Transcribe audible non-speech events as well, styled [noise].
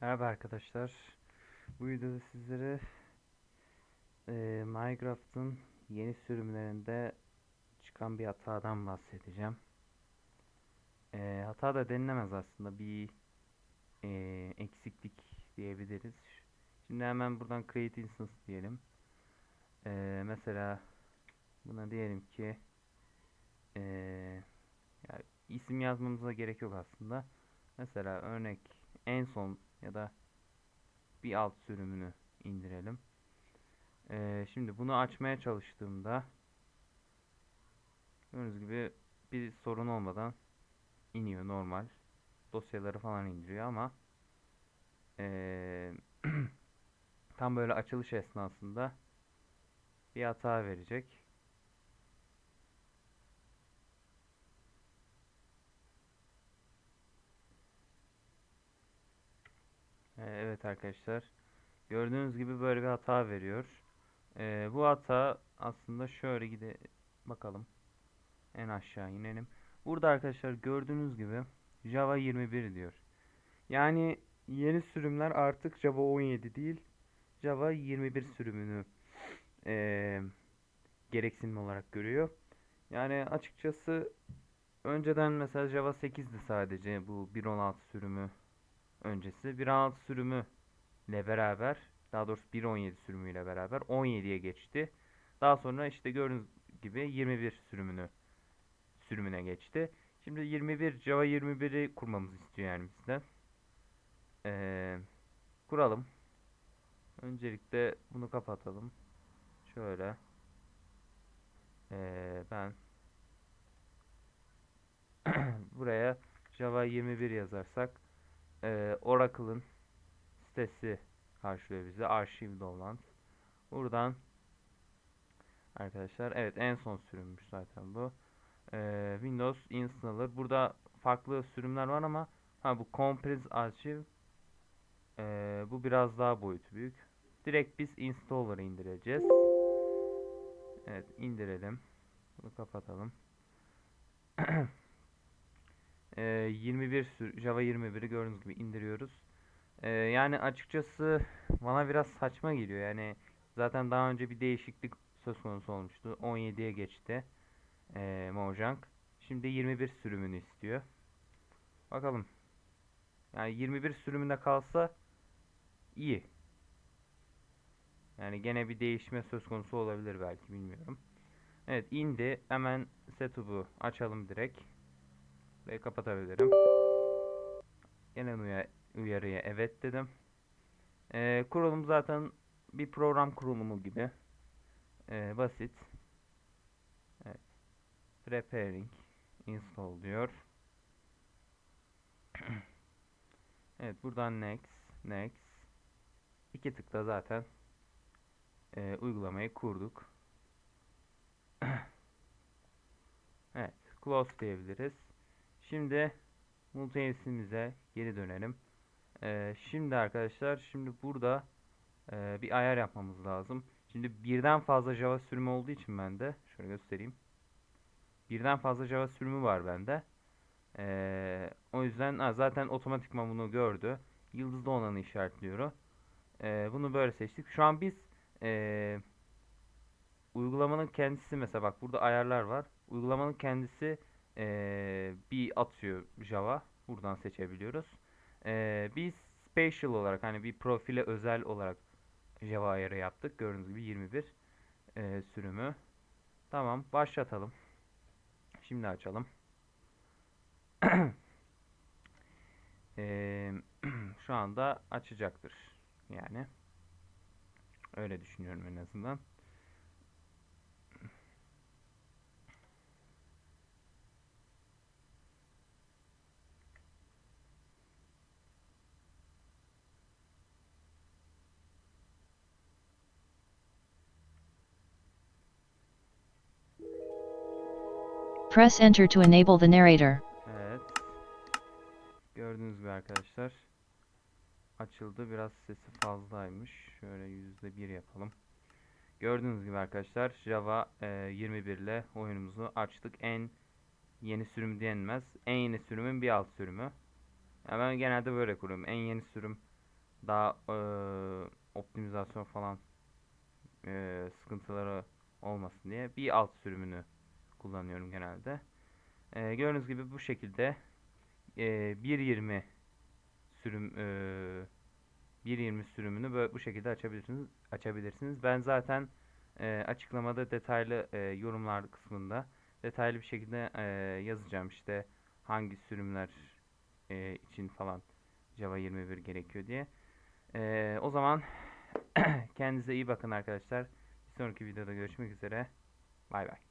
Merhaba arkadaşlar. Bu videoda sizlere eee, Minecraft'ın yeni sürümlerinde çıkan bir hatadan bahsedeceğim. Eee, hata da denilemez aslında bir eee, eksiklik diyebiliriz. Şimdi hemen buradan Create Instance diyelim. Eee, mesela buna diyelim ki eee, ya isim yazmamıza gerek yok aslında. Mesela örnek en son ya da bir alt sürümünü indirelim. Ee, şimdi bunu açmaya çalıştığımda gördüğünüz gibi bir sorun olmadan iniyor normal. Dosyaları falan indiriyor ama ee, [clears throat] tam böyle açılış esnasında bir hata verecek. Ee, Evet arkadaşlar. Gördüğünüz gibi böyle bir hata veriyor. Ee, bu hata aslında şöyle gide bakalım. En aşağı inelim. Burada arkadaşlar gördüğünüz gibi Java 21 diyor. Yani yeni sürümler artık Java 17 değil Java 21 sürümünü ee, gereksinim olarak görüyor. Yani açıkçası önceden mesela Java 8'di sadece bu 1.16 sürümü öncesi 1.16 sürümü ile beraber daha doğrusu 1.17 sürümüyle beraber 17'ye geçti. Daha sonra işte gördüğünüz gibi 21 sürümünü sürümüne geçti. Şimdi 21 Java 21'i kurmamızı istiyor yani bizden. Ee, kuralım. Öncelikle bunu kapatalım. Şöyle. Ee, ben [clears throat] buraya Java 21 yazarsak e, Oracle'ın sitesi karşılıyor bizi. Arşivde olan. Buradan arkadaşlar evet en son sürümmüş zaten bu. E, Windows Installer. Burada farklı sürümler var ama ha bu Compress arşiv e, bu biraz daha boyutu büyük. Direkt biz installer'ı indireceğiz. Evet indirelim. Bunu kapatalım. [clears throat] e, 21 sür Java 21'i gördüğünüz gibi indiriyoruz. Ee, yani açıkçası bana biraz saçma geliyor. Yani zaten daha önce bir değişiklik söz konusu olmuştu. 17'ye geçti. Ee, Mojang. Şimdi 21 sürümünü istiyor. Bakalım. Yani 21 sürümünde kalsa iyi. Yani gene bir değişme söz konusu olabilir belki bilmiyorum. Evet indi. Hemen setup'u açalım direkt. Ve kapatabilirim. Gelen uyar uyarıya evet dedim. Ee, kurulum zaten bir program kurulumu gibi. Ee, basit. Evet. Preparing install diyor. [clears throat] evet buradan next next iki tıkla zaten e, uygulamayı kurduk. [clears throat] evet close diyebiliriz. Şimdi multiyesimize geri dönelim. Ee, şimdi arkadaşlar şimdi burada e, bir ayar yapmamız lazım. Şimdi birden fazla Java sürümü olduğu için bende şöyle göstereyim. Birden fazla Java sürümü var bende. Ee, o yüzden ha, zaten otomatikman bunu gördü. Yıldızlı olanı işaretliyor. Ee, bunu böyle seçtik. Şu an biz e, uygulamanın kendisi mesela bak burada ayarlar var. Uygulamanın kendisi e, bir atıyor Java. Buradan seçebiliyoruz. Ee, biz special olarak hani bir profile özel olarak Java ayarı yaptık. Gördüğünüz gibi 21 e, sürümü. Tamam başlatalım. Şimdi açalım. [clears throat] Ee, [clears throat] şu anda açacaktır. Yani öyle düşünüyorum en azından. Press enter to enable the narrator. Evet. Gördüğünüz gibi arkadaşlar. Açıldı. Biraz sesi fazlaymış. Şöyle yüzde bir yapalım. Gördüğünüz gibi arkadaşlar Java e, 21 ile oyunumuzu açtık. En yeni sürüm denmez. En yeni sürümün bir alt sürümü. Ya ben genelde böyle kuruyorum. En yeni sürüm daha eee, optimizasyon falan eee, sıkıntıları olmasın diye bir alt sürümünü kullanıyorum genelde. Eee, gördüğünüz gibi bu şekilde eee 1.20 sürüm eee 1.20 sürümünü böyle bu şekilde açabilirsiniz. Açabilirsiniz. Ben zaten eee, açıklamada detaylı eee, yorumlar kısmında detaylı bir şekilde eee, yazacağım işte hangi sürümler eee, için falan Java 21 gerekiyor diye. Eee, o zaman [clears throat] kendinize iyi bakın arkadaşlar. Bir sonraki videoda görüşmek üzere. Bay bay.